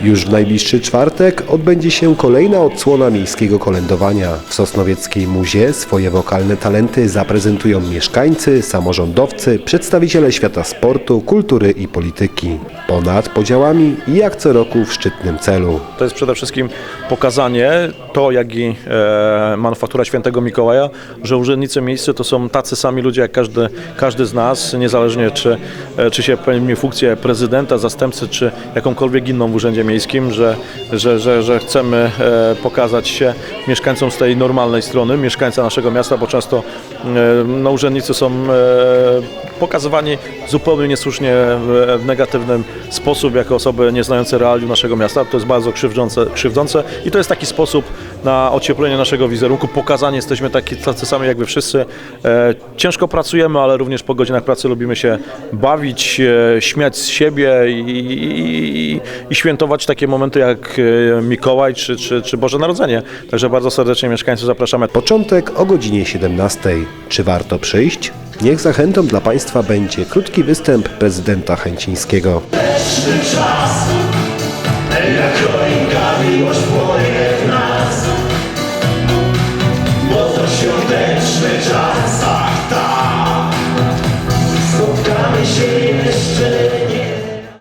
Już w najbliższy czwartek odbędzie się kolejna odsłona miejskiego kolędowania. W Sosnowieckiej Muzie swoje wokalne talenty zaprezentują mieszkańcy, samorządowcy, przedstawiciele świata sportu, kultury i polityki. Ponad podziałami i jak co roku w szczytnym celu. To jest przede wszystkim pokazanie, to jak i e, manufaktura świętego Mikołaja, że urzędnicy miejscy to są tacy sami ludzie jak każdy, każdy z nas, niezależnie czy, e, czy się pełni funkcję prezydenta, zastępcy, czy jakąkolwiek inną w urzędzie miejskim, że, że, że, że chcemy e, pokazać się mieszkańcom z tej normalnej strony, mieszkańca naszego miasta, bo często e, no, urzędnicy są e, pokazywani zupełnie niesłusznie w, w negatywnym sposób, jako osoby nieznające realiów naszego miasta. To jest bardzo krzywdzące, krzywdzące i to jest taki sposób na ocieplenie naszego wizerunku, pokazanie, jesteśmy taki, tacy sami jak wy wszyscy. E, ciężko pracujemy, ale również po godzinach pracy lubimy się bawić, e, śmiać z siebie i, i, i, świętować takie momenty jak e, Mikołaj czy, czy, czy Boże Narodzenie. Także bardzo serdecznie mieszkańców zapraszamy. Początek o godzinie 17. Czy warto przyjść? Niech zachętą dla Państwa będzie krótki występ prezydenta Chęcińskiego. Świąteczny czas, tak, tak. Spotkamy się jeszcze